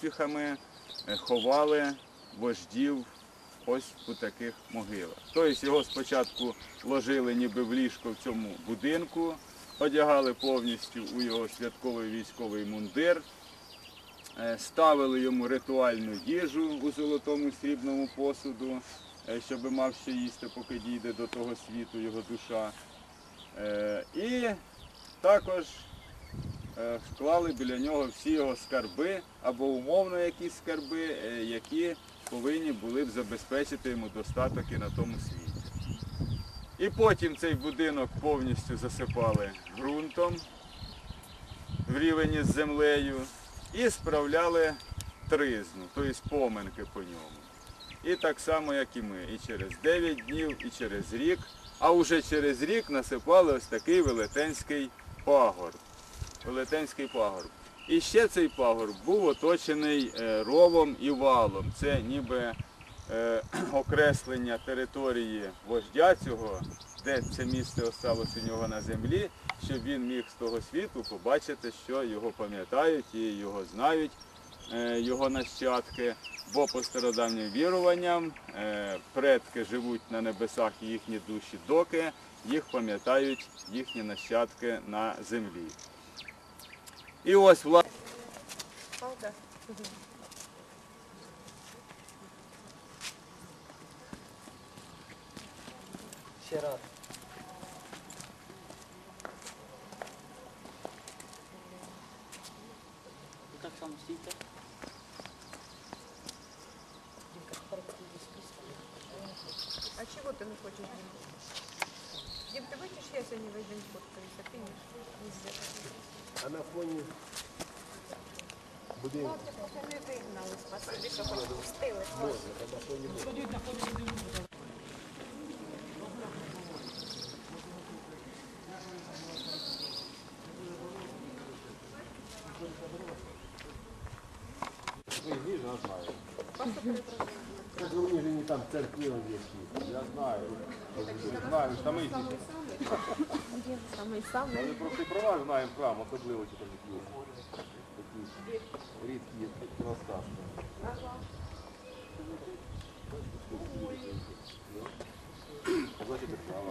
поспіхами е, ховали вождів ось у таких могилах. Тобто його спочатку ложили ніби в ліжко в цьому будинку, одягали повністю у його святковий військовий мундир, е, ставили йому ритуальну їжу у золотому срібному посуду, е, щоб мав що їсти, поки дійде до того світу його душа. І також вклали біля нього всі його скарби або умовно якісь скарби, е, які повинні були б забезпечити йому достаток і на тому світі. І потім цей будинок повністю засипали ґрунтом в рівені з землею і справляли тризну, тобто поминки по ньому. І так само, як і ми. І через 9 днів, і через рік. А вже через рік насипали ось такий велетенський пагорб. Велетенський пагорб. І ще цей пагорб був оточений е, ровом і валом. Це ніби е, окреслення території вождя цього, де це місце осталось у нього на землі, щоб він міг з того світу побачити, що його пам'ятають і його знають, е, його нащадки. Бо по стародавнім віруванням предки живуть на небесах і їхні душі доки їх пам'ятають їхні нащадки на землі. І ось. Правда? Ще раз. Ви так само стійте. А чего ты не хочешь, Дим? Дим, ты я сегодня весь день фоткаюсь, а ты не? А на фоні будинку Не вигнали, спасибі, що хоч пустили. можна, а на фоні будинку. Так у них же не там церкви он есть. Я знаю. Знаю, що ми Самий самий. Ми просто і права знаємо храм, особливо ті там які такі рідкі розказки. Бачите, права.